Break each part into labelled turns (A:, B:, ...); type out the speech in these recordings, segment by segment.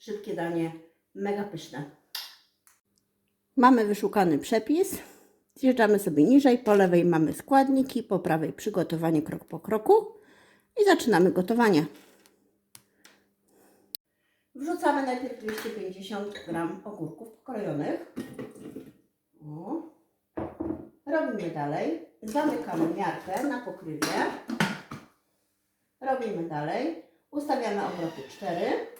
A: szybkie danie, mega pyszne. Mamy wyszukany przepis. Zjeżdżamy sobie niżej. Po lewej mamy składniki, po prawej przygotowanie krok po kroku i zaczynamy gotowanie. Wrzucamy najpierw 250 gram ogórków pokrojonych. O. Robimy dalej. Zamykamy miarkę na pokrywie. Robimy dalej. Ustawiamy obroty 4.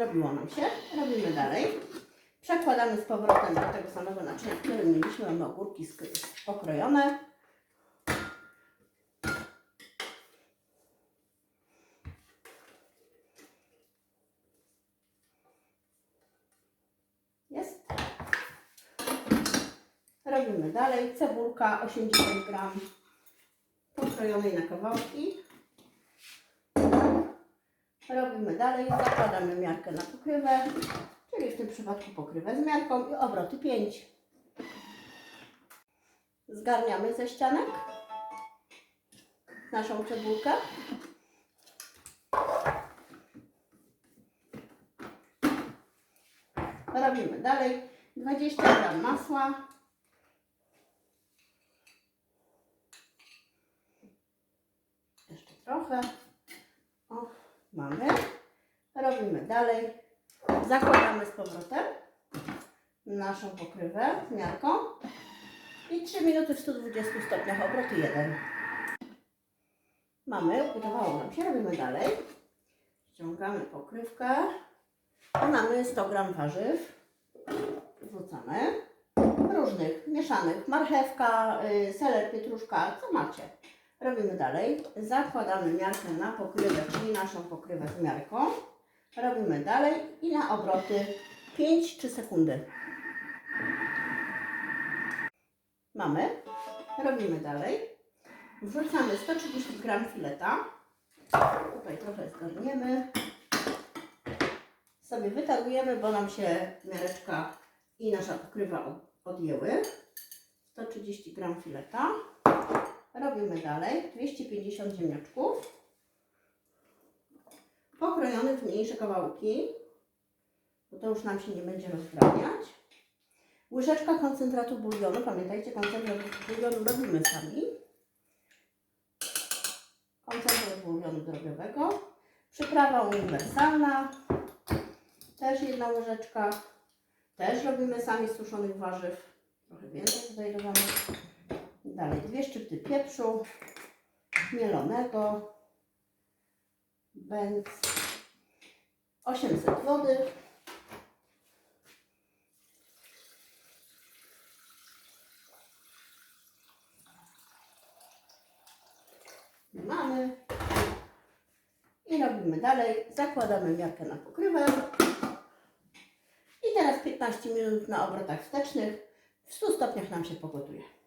A: Zrobiło nam się. Robimy dalej. Przekładamy z powrotem do tego samego naczynia, w którym mieliśmy mamy ogórki pokrojone. Jest. Robimy dalej. Cebulka 80 gram pokrojonej na kawałki. Robimy dalej. Zakładamy miarkę na pokrywę, czyli w tym przypadku pokrywę z miarką i obroty 5. Zgarniamy ze ścianek naszą cebulkę. Robimy dalej 20 gram masła. Jeszcze trochę. Mamy. Robimy dalej. Zakładamy z powrotem naszą pokrywę z miarką i 3 minuty w 120 stopniach obrotu 1. Mamy, ugotowało nam się, robimy dalej. Ściągamy pokrywkę. Mamy 100 gram warzyw. Wrzucamy. Różnych, mieszanych. Marchewka, y, seler, pietruszka, co macie. Robimy dalej. Zakładamy miarkę na pokrywę, czyli naszą pokrywę z miarką. Robimy dalej i na obroty 5-3 sekundy. Mamy. Robimy dalej. Wrzucamy 130 gram fileta. Tutaj trochę zgarniemy. Sobie wytarujemy, bo nam się miareczka i nasza pokrywa od- odjęły. 130 gram fileta. Robimy dalej 250 ziemniaczków pokrojonych w mniejsze kawałki, bo to już nam się nie będzie rozdrabniać. Łyżeczka koncentratu bulionu, pamiętajcie, koncentrat bulionu robimy sami. Koncentrat bulionu drobiowego. Przyprawa uniwersalna, też jedna łyżeczka. Też robimy sami suszonych warzyw. Trochę więcej tutaj dodamy. Dalej dwie szczypty pieprzu mielonego, bęc 800 wody, mamy i robimy dalej. Zakładamy miarkę na pokrywę i teraz 15 minut na obrotach wstecznych w 100 stopniach nam się pogotuje.